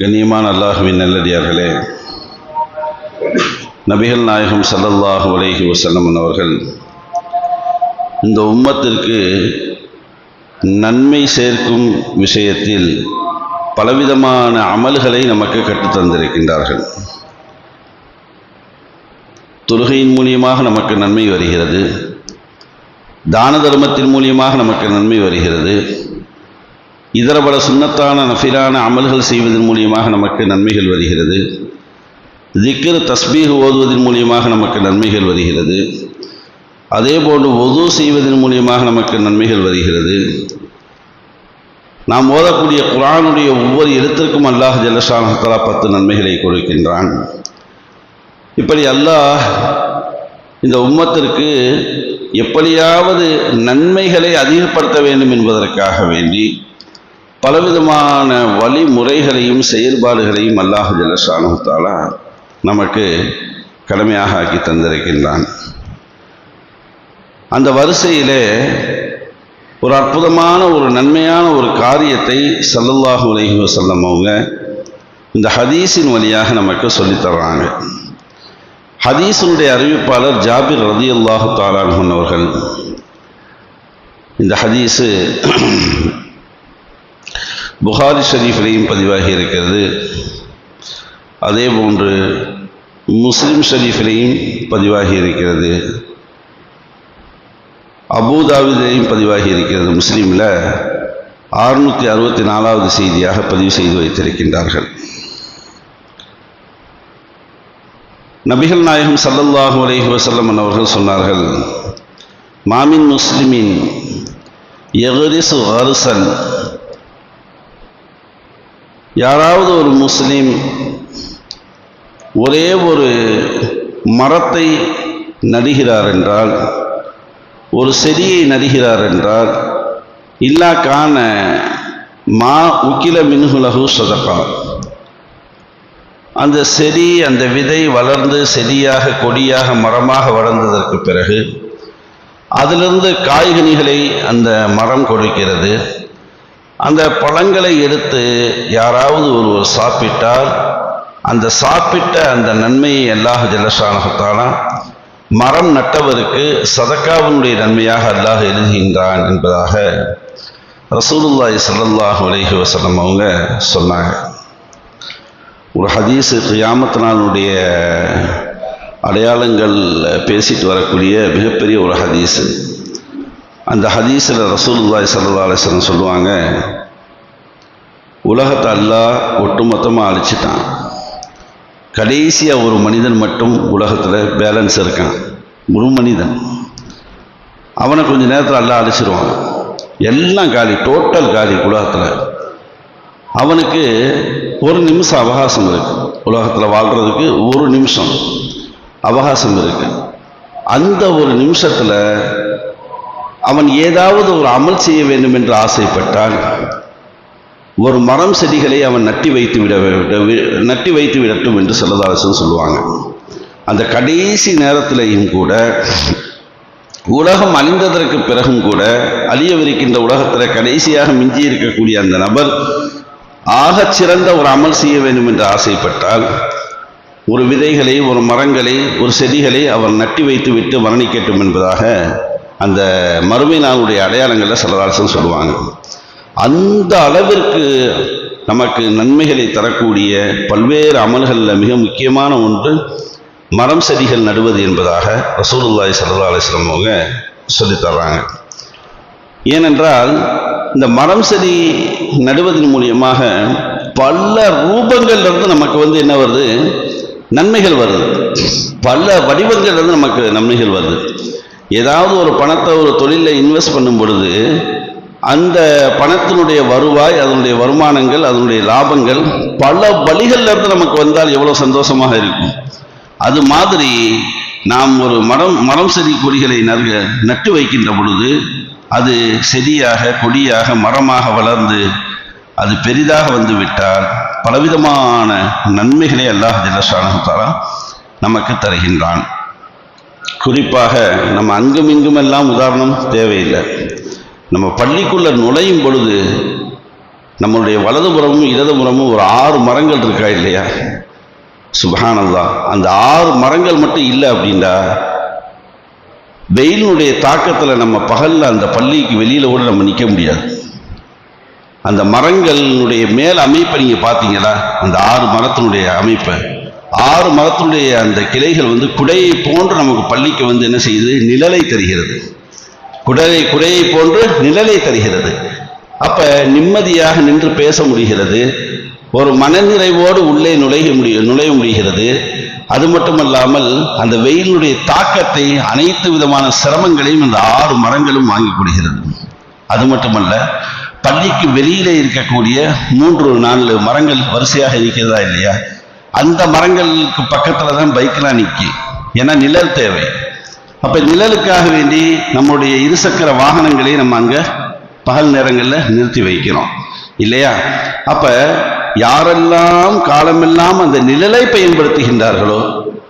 கண்ணியமான அல்லாஹுவின் நல்லடியார்களே நபிகள் நாயகம் சல்லல்லாஹு அலைஹி வசல்லமன் அவர்கள் இந்த உம்மத்திற்கு நன்மை சேர்க்கும் விஷயத்தில் பலவிதமான அமல்களை நமக்கு கற்றுத்தந்திருக்கின்றார்கள் தொழுகையின் மூலியமாக நமக்கு நன்மை வருகிறது. தான தர்மத்தின் மூலியமாக நமக்கு நன்மை வருகிறது. இதர பல சுண்ணத்தான நஃபிலான அமல்கள் செய்வதன் மூலியமாக நமக்கு நன்மைகள் வருகிறது. திக்ர் தஸ்பீஹ் ஓதுவதன் மூலியமாக நமக்கு நன்மைகள் வருகிறது. அதே போன்று ஒது செய்வதன் மூலியமாக நமக்கு நன்மைகள் வருகிறது. நாம் ஓதக்கூடிய குரானுடைய ஒவ்வொரு எழுத்திற்கும் அல்லாஹ் ஜல்லஷானத்தலா பத்து நன்மைகளை கொடுக்கின்றான். இப்படி அல்லாஹ் இந்த உம்மத்திற்கு எப்படியாவது நன்மைகளை அதிகப்படுத்த வேண்டும் என்பதற்காக வேண்டி பலவிதமான வழிமுறைகளையும் செயல்பாடுகளையும் அல்லாஹு ஜலசானுத்தாலா நமக்கு கடமையாக ஆக்கி தந்திருக்கின்றான். அந்த வரிசையிலே ஒரு அற்புதமான ஒரு நன்மையான ஒரு காரியத்தை சல்லல்லாஹு உலகி வசல்லம் அவங்க இந்த ஹதீஸின் வழியாக நமக்கு சொல்லித்தர்றாங்க ஹதீஸினுடைய அறிவிப்பாளர் ஜாபிர் ரதி அல்லாஹு தாலான் அவர்கள் இந்த ஹதீஸு புகாரி ஷரீஃபிலையும் பதிவாகி இருக்கிறது அதே போன்று முஸ்லிம் ஷரீஃபிலையும் பதிவாகி இருக்கிறது அபூதாவிலையும் பதிவாகி இருக்கிறது முஸ்லீமில். அறுநூற்றி அறுபத்தி நாலாவது செய்தியாக பதிவு செய்து வைத்திருக்கின்றார்கள். நபிகள் நாயகம் சல்லல்லாஹு அலஹி வசல்லம் அவர்கள் சொன்னார்கள் மாமின் முஸ்லிமின் எகரிசு அருசன் யாராவது ஒரு முஸ்லீம் ஒரே ஒரு மரத்தை நடுகிறார் என்றால் ஒரு செடியை நடுகிறார் என்றால் இல்லா காண மா உக்கில மின்ஹுலகு சதகா. அந்த செடி அந்த விதை வளர்ந்து செடியாக கொடியாக மரமாக வளர்ந்ததற்கு பிறகு அதிலிருந்து காய்கனிகளை அந்த மரம் கொடுக்கிறது. அந்த பழங்களை எடுத்து யாராவது ஒருவர் சாப்பிட்டால் அந்த சாப்பிட்ட அந்த நன்மையை அல்லாஹ் ஜலசானகத்தாலா மரம் நட்டவருக்கு சதக்காவினுடைய நன்மையாக அல்லாஹ் எழுதுகின்றான் என்பதாக ரசூலுல்லாய் ஸல்லல்லாஹு அலஹி வசலம் அவங்க சொன்னாங்க. ஒரு ஹதீஸு கியாமத் அடையாளங்கள் பேசிட்டு வரக்கூடிய மிகப்பெரிய ஒரு ஹதீஸு. அந்த ஹதீஸில் ரசூலுல்லாய் சல்லா அலைஹி சொல்லுவாங்க உலகத்தை அல்லா ஒட்டுமொத்தமாக அழிச்சிட்டான். கடைசியாக ஒரு மனிதன் மட்டும் உலகத்தில் பேலன்ஸ் இருக்கான். ஒரு மனிதன். அவனை கொஞ்ச நேரத்தில் எல்லாம் அழிச்சிருவான். எல்லாம் காலி டோட்டல் காலி உலகத்தில். அவனுக்கு ஒரு நிமிஷம் அவகாசம் இருக்கு. உலகத்தில் வாழ்கிறதுக்கு ஒரு நிமிஷம் அவகாசம் இருக்கு. அந்த ஒரு நிமிஷத்தில் அவன் ஏதாவது ஒரு அமல் செய்ய வேண்டும் என்று ஆசைப்பட்டால் ஒரு மரம் செடிகளை அவன் நட்டி வைத்து விட நட்டி வைத்து விடட்டும் என்று செல்லதாசன் சொல்லுவாங்க. அந்த கடைசி நேரத்திலையும் கூட உலகம் அழிந்ததற்கு பிறகும் கூட அழியவிருக்கின்ற உலகத்தில் கடைசியாக மிஞ்சி இருக்கக்கூடிய அந்த நபர் ஆகச் சிறந்த ஒரு அமல் செய்ய வேண்டும் என்று ஆசைப்பட்டால் ஒரு விதைகளை ஒரு மரங்களை ஒரு செடிகளை அவர் நட்டி வைத்து விட்டு மரணிக்கட்டும் என்பதாக அந்த மறுமை நாளுடைய அடையாளங்களில் செல்லதாசன் சொல்லுவாங்க. அந்த அளவிற்கு நமக்கு நன்மைகளை தரக்கூடிய பல்வேறு அமல்களில் மிக முக்கியமான ஒன்று மரம் செடிகள் நடுவது என்பதாக ரசூலுல்லாய் சல்லா அலிஸ்லம் அவங்க சொல்லித்தர்றாங்க ஏனென்றால் இந்த மரம் செடி நடுவதன் மூலியமாக பல ரூபங்கள்லேருந்து நமக்கு வந்து என்ன வருது? நன்மைகள் வருது. பல வடிவங்கள்லேருந்து நமக்கு நன்மைகள் வருது. ஏதாவது ஒரு பணத்தை ஒரு தொழிலில் இன்வெஸ்ட் பண்ணும் பொழுது அந்த பணத்தினுடைய வருவாய் அதனுடைய வருமானங்கள் அதனுடைய லாபங்கள் பல வழிகள்லேருந்து நமக்கு வந்தால் எவ்வளோ சந்தோஷமாக இருக்கும். அது மாதிரி நாம் ஒரு மரம் மரம் செடி கொடிகளை நறுக நட்டு வைக்கின்ற பொழுது அது செடியாக கொடியாக மரமாக வளர்ந்து அது பெரிதாக வந்து விட்டால் பலவிதமான நன்மைகளை அல்லாஹ் தாரா நமக்கு தருகின்றான். குறிப்பாக நம்ம அங்கும் இங்கும் எல்லாம் உதாரணம் தேவையில்லை. நம்ம பள்ளிக்குள்ளே நுழையும் பொழுது நம்மளுடைய வலதுபுறமும் இடதுபுறமும் ஒரு ஆறு மரங்கள் இருக்கா இல்லையா? சுபானந்தா அந்த ஆறு மரங்கள் மட்டும் இல்லை அப்படின்னா வெயிலினுடைய தாக்கத்தில் நம்ம பகலில் அந்த பள்ளிக்கு வெளியில் கூட நம்ம நிற்க முடியாது. அந்த மரங்களினுடைய மேல் அமைப்பை நீங்கள் பார்த்தீங்களா? அந்த ஆறு மரத்தினுடைய அமைப்பை. ஆறு மரத்தினுடைய அந்த கிளைகள் வந்து குடையை போன்று நமக்கு பள்ளிக்கு வந்து என்ன செய்யுது? நிழலை தருகிறது. குடலை குடையை போன்று நிழலை தருகிறது. அப்போ நிம்மதியாக நின்று பேச முடிகிறது. ஒரு மனநிறைவோடு உள்ளே நுழைய முடியும் நுழைய முடிகிறது. அது மட்டுமல்லாமல் அந்த வெயிலுடைய தாக்கத்தை அனைத்து விதமான சிரமங்களையும் இந்த ஆறு மரங்களும் வாங்கி கொடுகிறது அது மட்டுமல்ல பள்ளிக்கு வெளியிலே இருக்கக்கூடிய மூன்று நான்கு மரங்கள் வரிசையாக இருக்கிறதா இல்லையா? அந்த மரங்களுக்கு பக்கத்தில் தான் பைக்கெலாம் நிற்கி ஏன்னா நிழல் தேவை. அப்போ நிழலுக்காக வேண்டி நம்முடைய இருசக்கர வாகனங்களை நம்ம அங்கே பகல் நேரங்களில் நிறுத்தி வைக்கிறோம். இல்லையா? அப்போ யாரெல்லாம் காலமெல்லாம் அந்த நிழலை பயன்படுத்துகின்றார்களோ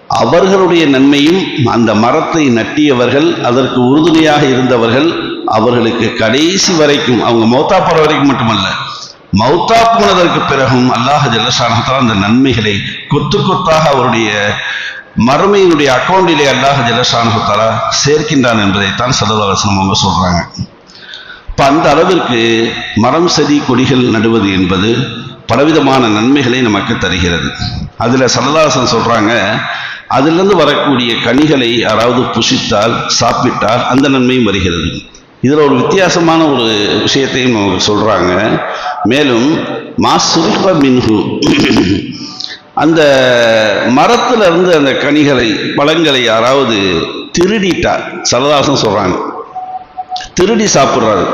அவர்களுடைய நன்மையும் அந்த மரத்தை நட்டியவர்கள் அதற்கு உறுதுணையாக இருந்தவர்கள் அவர்களுக்கு கடைசி வரைக்கும் அவங்க மௌத்தா போகிற வரைக்கும் மட்டுமல்ல மௌத்தா போனதற்கு பிறகும் அல்லாஹ் ஜல்லஷானத்தால் அந்த நன்மைகளை கொத்து கொத்தாக அவருடைய மறுமையினுடைய அக்கௌண்டிலே அல்லாஹ் ஜல்லஷானத்தாலா சேர்க்கின்றான் என்பதைத்தான் சல்லதாசனம் அவங்க சொல்றாங்க. இப்போ அந்த அளவிற்கு மரம் செடி கொடிகள் நடுவது என்பது பலவிதமான நன்மைகளை நமக்கு தருகிறது. அதில் சரதாசன் சொல்றாங்க அதிலிருந்து வரக்கூடிய கனிகளை யாராவது புசித்தால் சாப்பிட்டால் அந்த நன்மையும் வருகிறது. இதில் ஒரு வித்தியாசமான ஒரு விஷயத்தையும் அவங்க சொல்கிறாங்க மேலும் மாசுல்ப மின்ஹு. அந்த மரத்துல இருந்து அந்த கனிகளை பழங்களை யாராவது திருடிட்டா சரதாசம் சொல்கிறாங்க திருடி சாப்பிட்றாரு.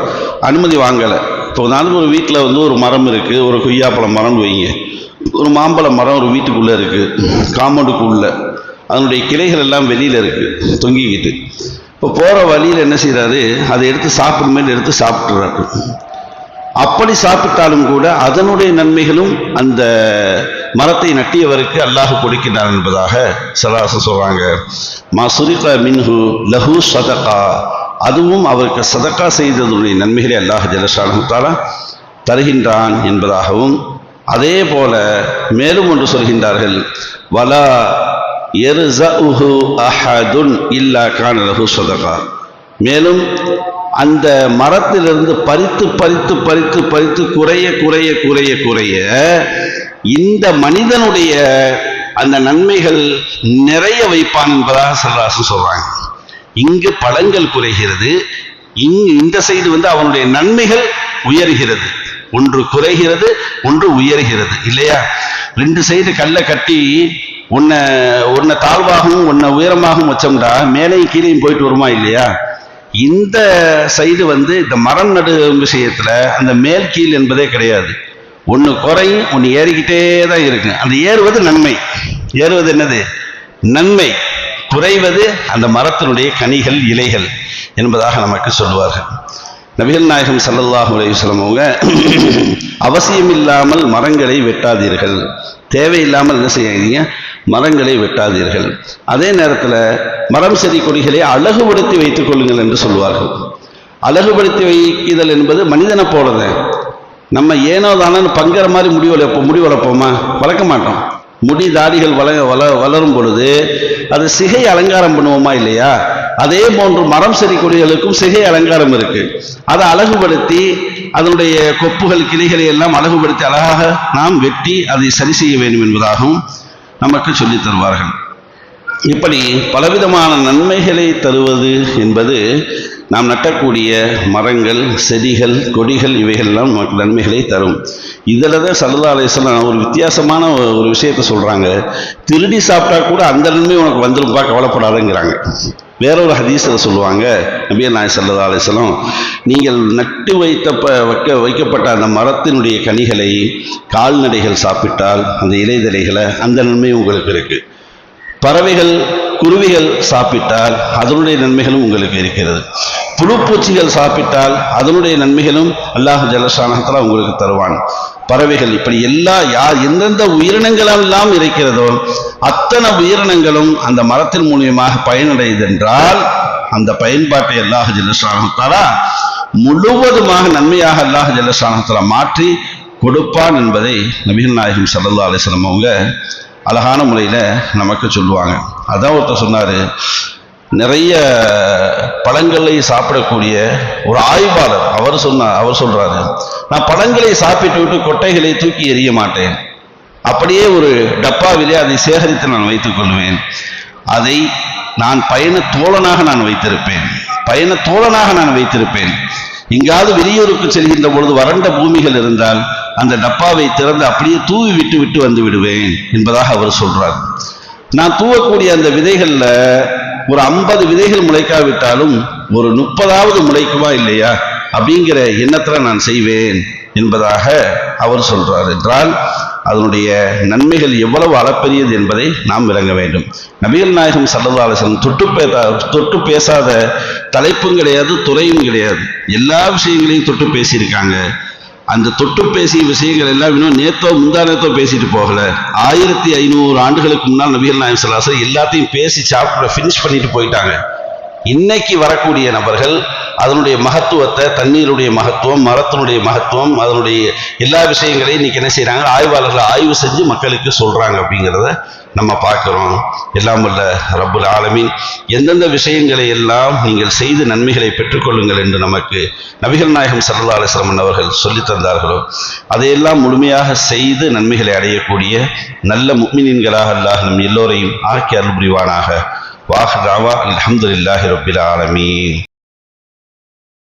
அனுமதி வாங்கலை. இப்போ நாளுக்கு ஒரு வீட்டில் வந்து ஒரு மரம் இருக்குது ஒரு கொய்யாப்பழம் மரம்னு வைங்க. ஒரு மாம்பழ மரம் ஒரு வீட்டுக்குள்ளே இருக்குது காம்பவுண்டுக்குள்ளே. அதனுடைய கிளைகள் எல்லாம் வெளியில் இருக்குது தொங்கிக்கிட்டு. இப்போ போகிற வழியில் என்ன செய்கிறாரு அதை எடுத்து சாப்பிடுமேல் எடுத்து சாப்பிட்றாரு அப்படி சாப்பிட்டாலும் கூட அதனுடைய நன்மைகளும் அந்த மரத்தை நட்டியவருக்கு அல்லாஹ் கொடுக்கிறார் என்பதாக சராச சொல்றாங்க. மா சுரிகா மின்ஹு லஹு சதகா. அதுவும் அவருக்கு சதக்கா செய்ததுடைய நன்மைகளை அல்லாஹ் ஜலஷானத்தாலா தருகின்றான் என்பதாகவும் அதே போல மேலும் ஒன்று சொல்கின்றார்கள். வலா எருசஉஹு அஹதுன் இல்லா கான லஹு சதகா. மேலும் அந்த மரத்திலிருந்து பறித்து பறித்து பறித்து பறித்து குறைய குறைய குறைய குறைய இந்த மனிதனுடைய அந்த நன்மைகள் நிறைய வைப்பான் என்பதாக சல்லாசு சொல்றாங்க. இங்கு பழங்கள் குறைகிறது. இங்கு இந்த சைடு வந்து அவனுடைய நன்மைகள் உயர்கிறது. ஒன்று குறைகிறது ஒன்று உயர்கிறது. இல்லையா? ரெண்டு சைடு கல்லை கட்டி உன்னை உன்னை தாழ்வாகவும் உன்னை உயரமாகவும் வச்சோம்டா மேலையும் கீழேயும் போயிட்டு வருமா இல்லையா? இந்த சைடு வந்து இந்த மரம் நடு விஷயத்துல அந்த மேல் கீழ் என்பதே கிடையாது. ஒன்று குறையும் ஒன்று ஏறிக்கிட்டே தான் இருக்கு. அந்த ஏறுவது நன்மை. ஏறுவது என்னது? நன்மை. குறைவது அந்த மரத்தினுடைய கனிகள் இலைகள் என்பதாக நமக்கு சொல்லுவார்கள். நபிகள் நாயகம் சல்லல்லாஹு அலையுஸ்லம் அவங்க அவசியம் இல்லாமல் மரங்களை வெட்டாதீர்கள். தேவையில்லாமல் என்ன செய்யாதீங்க? மரங்களை வெட்டாதீர்கள். அதே நேரத்தில் மரம் செடி கொடிகளை அழகுபடுத்தி வைத்துக் கொள்ளுங்கள் என்று சொல்வார்கள் அழகுபடுத்தி வைக்குதல் என்பது மனிதனை போலது நம்ம ஏனோ தானு பங்குற மாதிரி முடி வளர்ப்போம் முடி வளர்ப்போமா? வளர்க்க மாட்டோம். முடி தாடிகள் வள வள வளரும் பொழுது அது சிகை அலங்காரம் பண்ணுவோமா இல்லையா? அதே போன்று மரம் செடி கொடிகளுக்கும் சிகை அலங்காரம் இருக்கு. அதை அழகுபடுத்தி அதனுடைய கொப்புகள் கிளைகளை எல்லாம் அழகுபடுத்தி அழகாக நாம் வெட்டி அதை சரி செய்ய வேண்டும் என்பதாகவும் நமக்கு சொல்லித் தருவார்கள். இப்படி பலவிதமான நன்மைகளை தருவது என்பது நாம் நட்டக்கூடிய மரங்கள் செடிகள் கொடிகள் இவைகள்லாம் நமக்கு நன்மைகளை தரும். இதில் தான் சல்லா அலிஸ்லாம் ஒரு வித்தியாசமான ஒரு விஷயத்த சொல்கிறாங்க திருடி சாப்பிட்டா கூட அந்த நன்மை உனக்கு வந்துருப்பா கவலைப்படாதங்கிறாங்க. வேற ஒரு ஹதீஸில் சொல்லுவாங்க நபியல் நாய் சல்லா அலிஸ்லாம் நீங்கள் நட்டு வைத்த வைக்க வைக்கப்பட்ட அந்த மரத்தினுடைய கனிகளை கால்நடைகள் சாப்பிட்டால் அந்த இலைதலைகளை அந்த நன்மை உங்களுக்கு இருக்குது பறவைகள் குருவிகள் சாப்பிட்டால் அதனுடைய நன்மைகளும் உங்களுக்கு இருக்கிறது. புழுப்பூச்சிகள் சாப்பிட்டால் அதனுடைய நன்மைகளும் அல்லாஹ் ஜலசானத்தில் உங்களுக்கு தருவான். பறவைகள் இப்படி எல்லா யார் எந்தெந்த உயிரினங்களெல்லாம் இருக்கிறதோ அத்தனை உயிரினங்களும் அந்த மரத்தின் மூலியமாக பயனடைதென்றால் அந்த பயன்பாட்டை அல்லாஹ் ஜலசானத்தாலா முழுவதுமாக நன்மையாக அல்லாஹ் ஜலசானத்தில் மாற்றி கொடுப்பான் என்பதை நபிகள் நாயகம் சல்லா அலிஸ்லம் அவங்க அழகான முறையில் நமக்கு சொல்லுவாங்க. அதான் ஒருத்தர் சொன்னார் நிறைய பழங்களை சாப்பிடக்கூடிய ஒரு ஆய்வாளர் அவர் சொன்னார் அவர் சொல்றாரு நான் பழங்களை சாப்பிட்டு விட்டு கொட்டைகளை தூக்கி எறிய மாட்டேன். அப்படியே ஒரு டப்பாவிலே அதை சேகரித்து நான் வைத்துக் கொள்வேன். அதை நான் பயண தோழனாக நான் வைத்திருப்பேன். பயண தோழனாக நான் வைத்திருப்பேன். எங்காவது வெளியூருக்கு செல்கின்ற பொழுது வறண்ட பூமிகள் இருந்தால் அந்த டப்பாவை திறந்து அப்படியே தூவி விட்டு விட்டு வந்து விடுவேன் என்பதாக அவர் சொல்றார். நான் தூவக்கூடிய அந்த விதைகள்ல ஒரு ஐம்பது விதைகள் முளைக்காவிட்டாலும் ஒரு முப்பதாவது முளைக்குமா இல்லையா? அப்படிங்கிற எண்ணத்துல நான் செய்வேன் என்பதாக அவர் சொல்றார் என்றால் அதனுடைய நன்மைகள் எவ்வளவு அளப்பெரியது என்பதை நாம் விளங்க வேண்டும். நபிகள் நாயகம் சல்லதாலசன் தொட்டு பே தொட்டு பேசாத தலைப்பும் கிடையாது துறையும் கிடையாது. எல்லா விஷயங்களையும் தொட்டு பேசியிருக்காங்க. அந்த தொட்டு பேசிய விஷயங்கள் எல்லாம் இன்னும் நேத்தோ முந்தா நேத்தோ பேசிட்டு போகல. ஆயிரத்தி ஐநூறு ஆண்டுகளுக்கு முன்னால் நபிகள் நாயம் சலாசர் எல்லாத்தையும் பேசி சாப்பிட ஃபினிஷ் பண்ணிட்டு போயிட்டாங்க. இன்னைக்கு வரக்கூடிய நபர்கள் அதனுடைய மகத்துவத்தை தண்ணீருடைய மகத்துவம் மரத்தினுடைய மகத்துவம் அதனுடைய எல்லா விஷயங்களையும் இன்னைக்கு என்ன செய்கிறாங்க ஆய்வாளர்கள் ஆய்வு செஞ்சு மக்களுக்கு சொல்கிறாங்க அப்படிங்கிறத நம்ம பார்க்குறோம். எல்லாம் வல்ல ரப்புல் ஆலமீன். எந்தெந்த விஷயங்களை எல்லாம் நீங்கள் செய்து நன்மைகளை பெற்றுக்கொள்ளுங்கள் என்று நமக்கு நபிகள் நாயகம் சல்லா அலிஸ்லமன் அவர்கள் சொல்லித் தந்தார்களோ அதையெல்லாம் முழுமையாக செய்து நன்மைகளை அடையக்கூடிய நல்ல முக்மினின்களாக அல்லாஹ் நம் எல்லோரையும் ஆக்கி அருள் புரிவானாக. வாஹ் ராவா அலமதுல்லாஹி ரப்பில் ஆலமீன்.